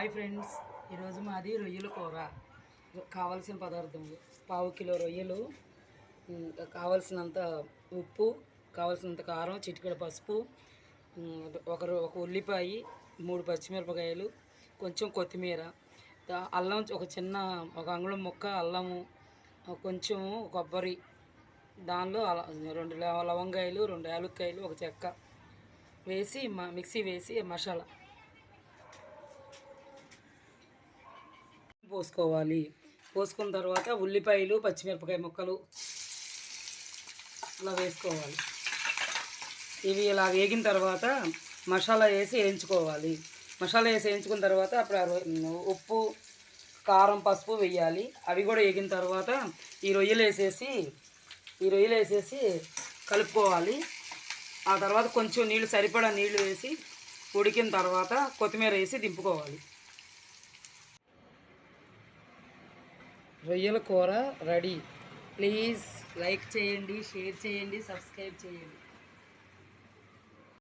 Hi friends ఈరోజు మాది రొయ్యల కూర. కావలసిన పదార్థము పావు కిలో రొయ్యలు కావలసినంత ఉప్పు కావలసినంత కారం చిటికెడ పసుపు ఒకరు ఒక ఒక ఉల్లిపాయ మూడు పచ్చిమిరపకాయలు కొంచెం కొత్తిమీర అల్లం ఒక చిన్న ఒక అంగుళం ముక్క అల్లము కొంచెం కొబ్బరి దానిలో రెండు లవంగాయలు రెండు యాలక్కాయలు ఒక చెక్క వేసి మిక్సీ వేసి మసాలా. పోసుకోవాలి. పోసుకున్న తర్వాత ఉల్లిపాయలు పచ్చిమిరపకాయ ముక్కలు ఇలా వేసుకోవాలి. ఇవి ఇలా వేగిన తర్వాత మసాలా వేసి వేయించుకోవాలి. మసాలా వేసి వేయించుకున్న తర్వాత అప్పుడు ఉప్పు కారం పసుపు వేయాలి. అవి కూడా వేగిన తర్వాత ఈ రొయ్యలు వేసేసి ఈ రొయ్యలు వేసేసి కలుపుకోవాలి. ఆ తర్వాత కొంచెం నీళ్ళు సరిపడా నీళ్ళు వేసి ఉడికిన తర్వాత కొత్తిమీర వేసి దింపుకోవాలి. రొయ్యల కూర రెడీ. ప్లీజ్ లైక్ చేయండి షేర్ చేయండి సబ్స్క్రైబ్ చేయండి.